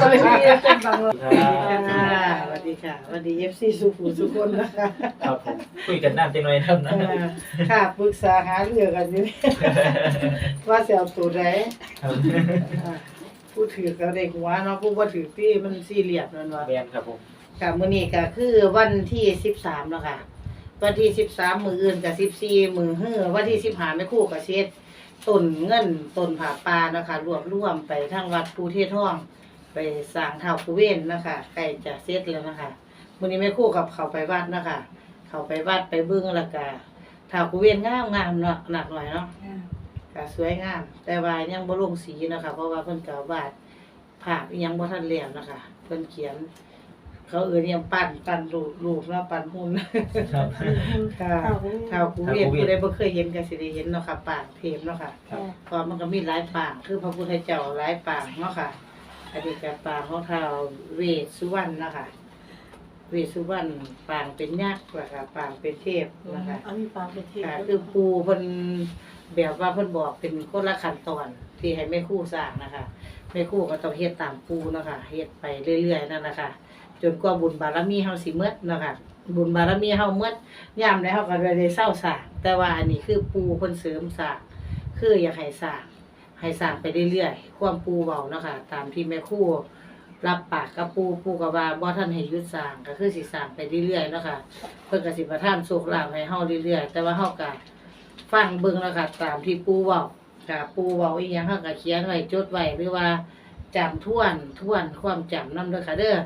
ตอนนี้เป็นบางวันครับค่ะสวัสดีค่ะสวัสดีเอฟซีสุขุมสุขคนนะคะครับผมคุยกันน้ำจังหน่อยนะครับนะอ่าค่ะปรึกษาหาเรื่องกันอยู่นี่ว่าเสียวตัวไหนครับอ่าผู้ถือกับเด็กหัวเนาะผู้ว่าถือที่มันซีเรียสนั่นวะเรียนครับผมค่ะมื้อนี้ก็คือวันที่สิบสามแล้วค่ะ วันที่สิบสามมืออื่นกับสิบสี่มือเฮือวันที่สิบห้าไม่คู่กับเช็ดต้นเงินต้นผาปลานะคะรวบรวมไปทางวัดภูเทศท่อง ไปสร้างเท่าภูเวนนะคะใกล้จะเสร็จแล้วนะคะมื้อนี้ไม่คู่กับเขาไปวัดนะคะ เขาไปวัดไปเบิ่งแล้วก็เท่าภูเวนงามงามๆเนาะหนักหน่อยเนาะก็สวยงาม แต่ว่ายังบ่ลงสีนะคะ เพราะว่าเพิ่นก็วาดภาพอิหยังบ่ทันแล้วนะคะ เพิ่นเขียน เขาเอ่ยยังปั้นปั้นรูปรูปเนาะปั้นหุ่น ครับ ค่ะท้าวกูเวียนผู้ใดบ่เคยเห็นก็สิได้เห็นเนาะค่ะปางเทพเนาะค่ะครับเพราะมันก็มีหลายปางคือพระพุทธเจ้าหลายปางเนาะค่ะ อันนี้ก็ปางของท้าวเวสสุวรรณนะคะ เวสสุวรรณปางเป็นยักษ์ล่ะค่ะปางเป็นเทพนะคะเอามีปลาเป็นเทพค่ะคือปูเพิ่นแบบว่าเพิ่นบอกเป็นคนละขั้นตอนที่ให้แม่ครู่สร้างนะคะแม่ครู่ก็ต้องเฮ็ดตามปูเนาะค่ะเฮ็ดไปเรื่อยๆนั่นนะคะจนกว่าบุญบารมีเฮาสิหมดเนาะค่ะบุญบารมีเฮาหมดยามใดเฮาก็ได้เศร้าสร้างแต่ว่าอันนี้คือปูเพิ่นเสริมสร้างคืออยากให้สร้าง ให้สร้างไปเรื่อยๆความปูเว้าเนาะค่ะตามที่แม่ครู่รับปากกับปูปูก็ว่าบ่ทันให้หยุดสร้างก็คือสิสร้างไปเรื่อยๆเนาะค่ะเพิ่นก็สิประทานโชคลาภให้เฮาเรื่อยๆ แต่ว่าเฮาก็ฟังเบิ่งแล้วก็ตามที่ปูเว้าก็ปู่เว้าอีหยังเฮาก็เขียนไว้จดไว้หรือว่าจำท่วนท่วนความจำนำเด้อค่ะเด้อ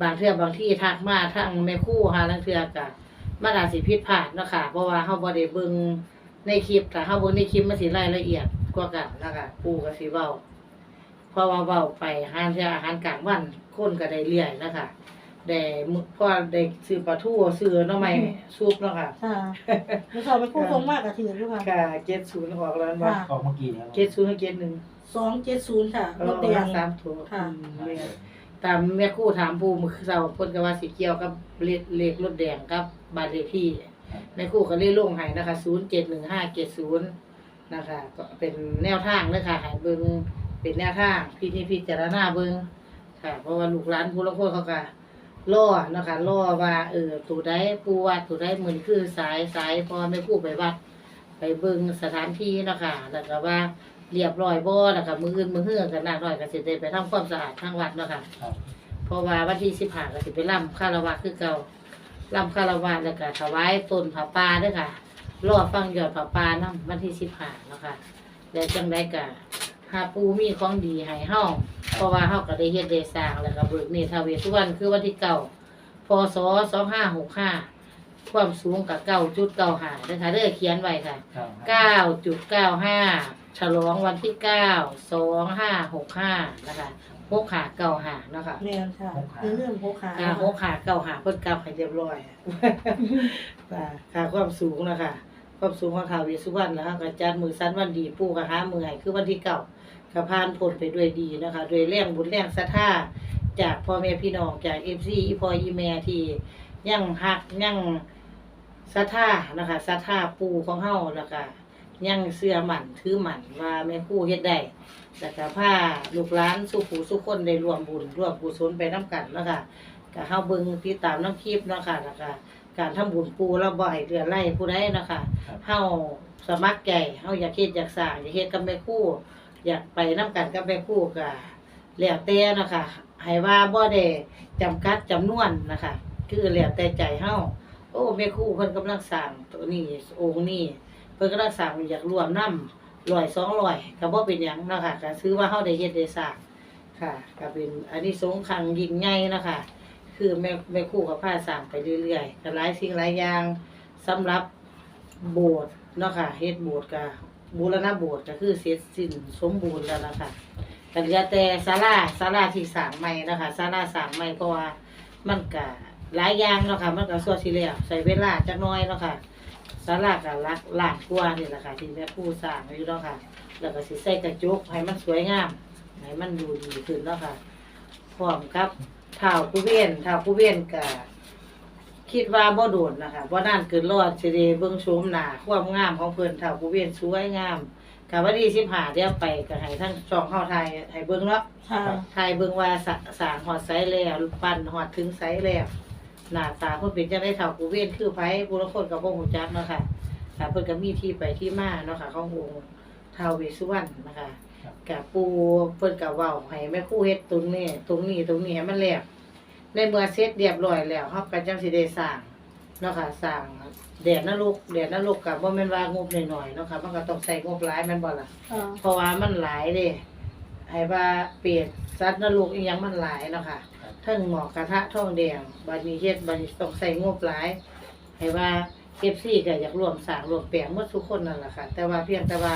บางเทื่อบางที่ทักมาทางแม่ครูหาลางเทื่อก็มันอาจสิผิดพลาดเนาะค่ะเพราะว่าเฮาบ่ได้เบิ่งในคลิปถ้าเฮาเบิ่งในคลิปมันสิรายละเอียด กว่ากันนะคะปู่ก็สิเว้าเพราะว่าเว้าไปหาเทื่ออาหารกลางวันคนก็ได้เรื่อยนะคะได้มื้อพอได้ซื้อปลาทูซื้อหน่อไม้ซุปเนาะค่ะค่ะไม่ชอบไปคู่ทรงมากกับถือด้วยค่ะค่ะเจ็ดศูนย์ออกแล้วว่าค่ะออกเมื่อกี้เนี่ยครับเจ็ดศูนย์กับเจ็ดหนึ่งสองเจ็ดศูนย์ค่ะเอรอถแดงสามถุงค่ะอืมเนี่ยตามแม่ครู่ถามผู้มือเสาเพิ่นก็ว่าสิเกี่ยวกับเลขเลขรถแดงกับบ้านเลขที่แม่ครู่ก็เลยลงให้นะคะศูนย์เจ็ดหนึ่งห้าเจ็ดศูนย์ นะคะ ก็เป็นแนวทางเลยค่ะให้เบิ่งเป็นแนวทางพี่นี่พิจารณาเบิ่งค่ะ เพราะว่าลูกหลานผู้ลางคนเขาก็ล่อเนาะคะล่อว่าเออตัวใดปูวัดตัวใดเหมือนคือสายสายพอแม่ครู่ไปวัด ไปเบิ่งสถานที่เนาะค่ะแล้วก็ว่าเรียบร้อยบ่แล้วก็มื้ออื่นมื้อเฮือกันนาน้อยก็สิได้ไปทำความสะอาดทางวัดเนาะค่ะครับ เพราะว่าวันที่15ก็สิไปร่ำคารวะคือเก่าร่ำคารวะแล้วก็ถวายต้นผาป่าเด้อค่ะ รอฟังยอดผาป่านำวันที่15เนาะค่ะแล้วจังไดก็หาปูมีของดีให้เฮาเพราะว่าเฮาก็ได้เฮ็ดได้สร้างแล้วก็เบิกเนตรเวสุวรรณคือวันที่เก้าพศ2565ความสูงกับ9.95เด้อค่ะเด้อเขียนไว้ค่ะครับเก้าจุดเก้าห้าฉลองวันที่เก้าสองห้าหกห้านะคะหกขาเก้าหาเนาะคะเรียนค่ะเรื่องเรื่องหกขาอ่าหกขาเก้าหาเพิ่นกลับให้เรียบร้อยอ่าค่าความสูงนะคะ ความสูงของท้าวเวสสุวรรณนะคะก็จัดมือสั้นวันดีปู่ก็หามือให้คือวันที่เก้าก็ผ่านพ้นไปด้วยดีนะคะด้วยแรงบุญแรงศรัทธาจากพ่อแม่พี่น้องจากเอฟซีอีพ่ออีแม่ที่ยังฮักยังศรัทธานะคะศรัทธาปูของเฮาแล้วก็ยังเสื้อหมันถือหมันว่าแม่คู่เฮ็ดได้แล้วก็ผ้าลูกหลานสุขูสุขคนได้รวมบุญรวมกุศลไปน้กันเนาะค่ะก็เฮาเบิ่งติดตามน้ำคลิปเนาะค่ะแล้วก็ การทำบุญปูแล้วบ่ให้เดือดไล่ผู้ใดเนาะค่ะเฮาสมัครใจเฮาอยากเฮ็ดอยากสร้างอยากเฮ็ดกับแม่ครู่ อยากไปน้กันกับแม่ครู่ก็แล้วแต่เนาะค่ะให้ว่าบ่ได้จำกัดจำนวนนะคะ คือแล้วแต่ใจเฮาโอ้แม่ครู่เพิ่นกำลังสร้างตัวนี้องค์นี้เพิ่นก็รักษาอยากรวมน้ำร้อยสองร้อยก็บ่เป็นหยังเนาะค่ะก็ซื้อว่าเฮาได้เฮ็ดได้สร้างค่ะก็เป็นอันนี้สงส์ครั้งยิ่งใหญ่เนาะค่ะ คือแม่แม่ครู่กับพาสร้างไปเรื่อยๆก็หลายสิ่งหลายอย่างสำหรับโบสถ์เนาะค่ะเฮ็ดโบสถ์ก็บูรณะโบสถ์ก็คือเสร็จสิ้นสมบูรณ์แล้วนะคะก็เหลือแต่ศาลาศาลาที่สร้างใหม่นะคะศาลาสร้างใหม่เพราะว่ามันก็หลายอย่างเนาะค่ะมันก็ส่วนสิแล้วใช้เวลาจักหน้อยเนาะค่ะสารากับลักลานกว่านี่แหละค่ะ ที่แม่ผู้สร้างอยู่เนาะค่ะ แล้วก็สิใส่กระจกให้มันสวยงามให้มันดูดีขึ้นเนาะค่ะพร้อมกับ เท้าผู้เวียนเท้าผู้เวียนก็คิดว่าบ่โดนนะคะบ่นานเกินรอดสิได้เบิ่งโฉมหน้าความงามของเพิ่นเท้าผู้เวียนสวยงามกับวันที่สิบห้าเดี๋ยวไปก็ให้ทั้งช่องเข้าไทยให้เบิ่งเนาะค่ะไทยเบิ่งว่าสะสร้างหอดไซแล้วปั้นหอดถึงไซแล้วหน้าตาเพิ่นเป็นจังได๋เฒ่ากูเว้นคือไผผู้ละคนก็บ่ฮู้จักเนาะค่ะค่ะเพิ่นก็มีที่ไปที่มาเนาะค่ะขององค์ท้าวเวสสุวรรณนะคะ กับปูเพิ่นก็เว้าให้แม่ครูเฮ็ดตรงนี้ตรงนี้ตรงนี้ให้มันแล้วในเมื่อเสร็จเรียบร้อยแล้วเฮาก็จังสิได้สร้างเนาะค่ะสร้างแดดนรกแดดนรกก็บ่แม่นว่างบน้อยๆเนาะค่ะมันก็ต้องใช้งบหลายแม่นบ่ล่ะค่ะเพราะว่ามันหลายเด้ให้ว่าเปรตสัตว์นรกอีหยังมันหลายเนาะค่ะเทั้งหมอกกระทะทองแดงบัดนี้เฮ็ดบัดนี้ต้องใส่งบหลายให้ว่า FC ก็อยากร่วมสร้างร่วมแปลงหมดทุกคนนั่นแหละค่ะ แต่ว่าเพียงแต่ว่า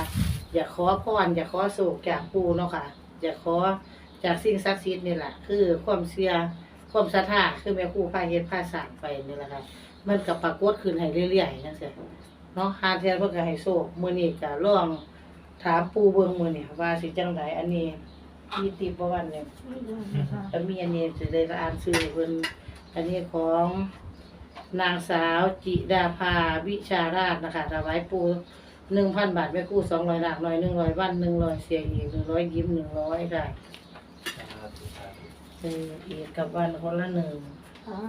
อยากขอพรอยากขอโศกจากปู่เนาะค่ะ อยากขอจากสิ่งศักดิ์สิทธิ์นี่แหละคือความเชื่อความศรัทธาคือแม่ครูพาเฮ็ดพาสร้างไปนี่แหละค่ะ มันก็ปรากฏขึ้นให้เรื่อยๆจังซี่เนาะหาเทียนเพิ่นก็ให้โชคมื้อนี้ก็ลองถามปูเบิ่งมื้อนี่ว่าสิจังไดอันนี้มีติบ่วันเนี่ยค่ะก็มีอันนี้สิได้อ่านชื่อเพิ่นอันนี้ของ นางสาวจิดาภาวิชาราชนะคะถวายปู1,000บาทแม่ครู200หนักหน่อย100วัน100เสียงอีก100ยิ้ม100ค่ะเอออีกกับวันคนละหนึ่งค่ะ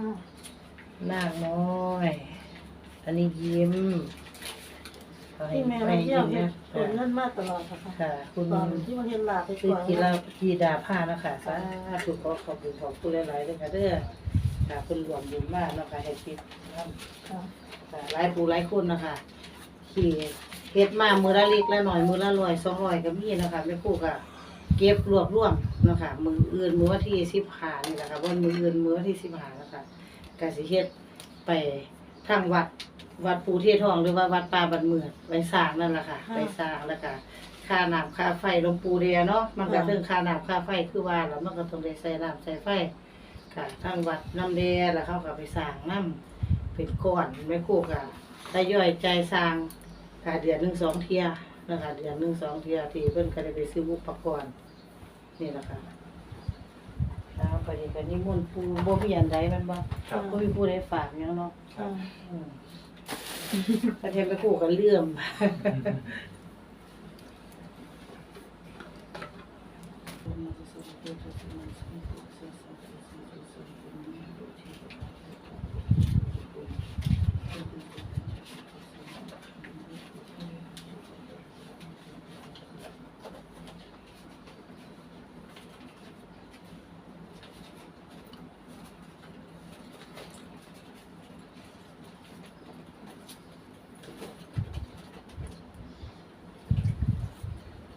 นางน้อย อันนี้ยิ้มขอให้ที่แม่ให้มาเที่ยวยิ้มเห็นนะผลนั่นมาตลอดค่ะค่ะ คุณตอนที่มาเห็นหลาไปคือก่อนกีฬากีดาผ้าเนาะคะสาธุขอขอบคุณขอบคุณหลายๆเลยค่ะเด้อ ค่ะคุณรวมบุญมากเนาะค่ะให้คิดนำค่ะค่ะหลายผู้หลายคนนะคะขี่เฮ็ดมามือละเล็กละหน่อยมือละร้อยสองร้อยก็มีเนาะคะแม่ครูก็เก็บรวบรวมเนาะค่ะมืออื่นมือวันที่สิบห้านี่แหละค่ะวันมืออื่นมือวันที่สิบห้านะคะก็สิเฮ็ดไปทางวัดวัดปูเทศทองหรือว่าวัดป่าบันเมืองไปสร้างนั่นแหละค่ะไปสร้างแล้วก็ค่าน้ำค่าไฟหลวงปูเดียเนาะมันก็ถึงค่าน้ำค่าไฟคือว่าแล้วมันก็ต้องได้ใส่น้ำใส่ไฟ ค่ะทางวัดน้ำเดียแล้วเขาก็ไปสร้างน้ำเป็นก้อนไม่คู่ค่ะทยอยใจสร้างค่ะเดือนหนึ่งสองเที่ยนะคะเดือนหนึ่งสองเที่ยที่เพิ่นก็ได้ไปซื้ออุปกรณ์นี่แหละค่ะแล้วไปนี่ก็นิมนต์ปูบ่มีอันใดแมันบ่ครับ บ่มีผู้ใดฝากหยังเนาะค่ะอืมประเทศไปคู่กันเลื่อม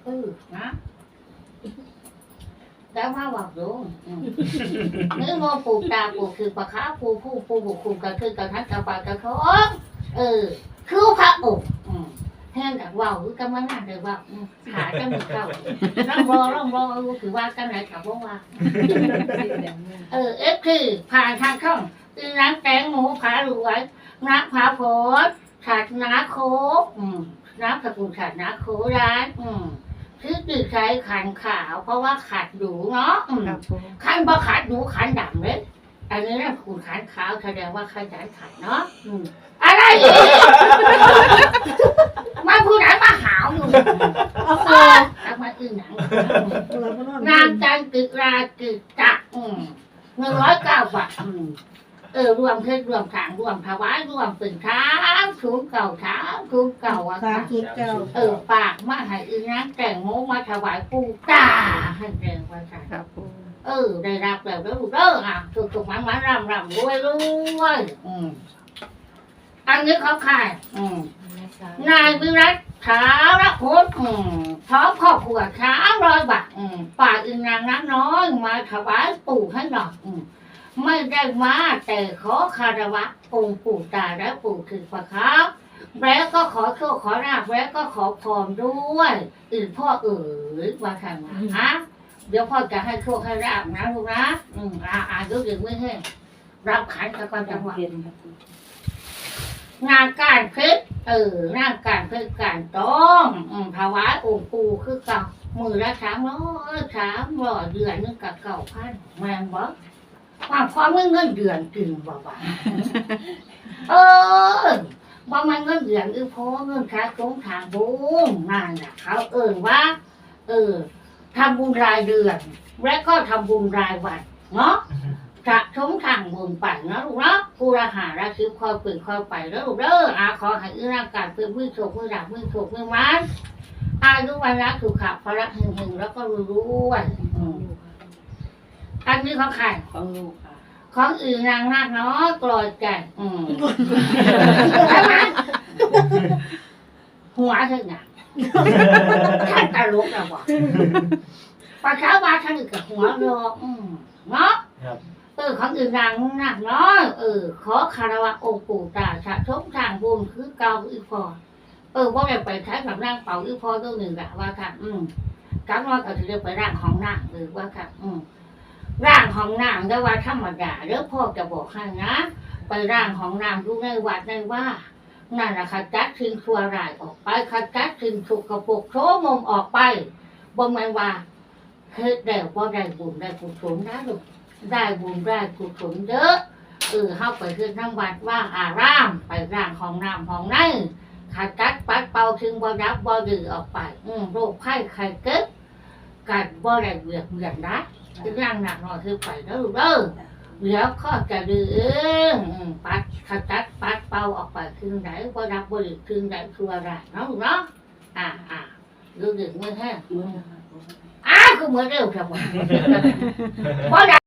ừ đó đã hoa bọc luôn ừ. nếu ngô phù trà phù คือปะขา phù phù phù phù phù ก็คือกระทัดกระปากระท้องเออ คือพระองค์อืมแทนจากว่าวคือกำลังงานเลยว่าอืมขาจะมีเก้าร่องรอร่องรอเออคือว่ากันไหนกับว่าว่าเออเอฟคือผ่านทางช่องคือน้ำแตงหมูผาหลวยน้ำผาโพดขาดนาโคกอืมน้ำสกุลขาดนาโคร้าน อืม คือตื่นใช้ขันขาว เพราะว่าขาดดูเนาะอืมขันบ่ขาดดูขันดำเลยอันนี้นะคุณขันขาวแสดงว่าขยันขันเนาะอืมอะไรอีกมาพูดไหนมาหาวอยู่เอาเอค่ะอแล้วมาอื่นหนัง เราก็นอนนางจันตึกราตึกจักอืมหนึ่งร้อยเก้าบาทอืมเออรวมเพชรรวมขางรวมถวายรวมเป็นช้างถุงเก่าช้างถุงเก่าอะสามค่ะจุดเก้าเออปากมาให้อีนางแต่งโมมาถวายปูตาให้แรงว่าค่ะครับผมเออ ได้รับแล้วแล้วลูกเด้ออะถูกถูกมันมันรำรำรวยรวยอืมอันนี้เขาขายอืมนายวิรัตถารพจน์อืมพร้อมครอบครัวสามร้อยบาทอืมป่ากอินนางนักน้อยมาถวายปู่ให้หน่อยอืม ไม่ได้มาแต่ขอคารวะองค์ปู่ตาและปู่คือพระครับแล้วก็ขอโชคขอราบแล้วก็ขอพรด้วยอื่นพ่อเอ๋ยว่าทางมาฮะเดี๋ยวพ่อจะให้โชคให้ราบนะลูกนะอืมอ่าอ่าเดี๋ยวเดี๋ยวไม่ให้รับขันกับก่อนจังหวะงานการเพชรเอองานการเพชรการต้องอืมถวายองค์ปู่คือเก่ามือละสามร้อยสามร้อยเดือนนึงกับเก่าพันแมงบ่ค วามความเงินเงินเดือนกินบ่บ่าเออบ่มันเงินเหรียญอือพอเงินค่าสงทางบุญนั่นน่ะเขาเอ่ยว่า เออทำบุญรายเดือน และก็ทำบุญรายวันเนาะจะสมทางบุญไปนะลูกเนาะกูราหาราคิวคอยเปิดคอยไปแล้วลูกเด้ออาขอให้อีร่างกายเป็นมือโฉกมือหลักมือโฉกมือมันอายุวันละสุขะพละหึงหึงๆแล้วก็รวยๆ อืมอันนี้ของใครของลูกค่ะ ของอื่นนางนาคเนาะกลอยแก่อืมใช่ไหมหัวเธอเนี่ยท่านตลกแล้วบอกปากช้าว่าท่านอีกกับหัวเรออืมเนาะครับเออของอื่นนางนาคเนาะเออ ขอคารวะองค์ปู่ตาสะสมทางบุญคือเก่าอีพอเออว่าได้ไปใช้แบบร่างเป่าอีพอตัวหนึ่งละว่าค่ะ อืมกำลังก็จะได้ไปร่างของนางหรือว่าค่ะ อืม ร่างของนางได้ว่าธรรมดาเด้อพ่อจะบอกให้นะ ไปร่างของนางดูในวัดในว่านั่นแหละจัดทิ้งชั่วร้ายออกไปขจัดทิ้งสุกปรกโชมมออกไปบ่แม่นว่าเฮ็ดแล้วบ่ได้บุญได้กุศลนะลูกได้บุญได้กุศลเยอะเออเฮาไปเฮ็ดน้ำวัดว่างอาราม ไปร่างของน้ำของในขจัดปัดเป่าทิ้งบ่รับบ่ดื้อออกไป อืมโรคไข้ไข้เกิดกัดบ่ได้เบียดเบียนนะ คือร่างหนักหน่อยคือไปแล้วลูกเด้อเดี๋ยวข้อจะดื้อเองอืมปัดขจัดปัดเป่าออกไปคืนไหนว่ารับบริคืนไหนคืออะไรเนาะลูกเนาะอ่าอ่าดูดึกมือแห้งมือค่ะอ้าคือมือเร็วจังวะว่า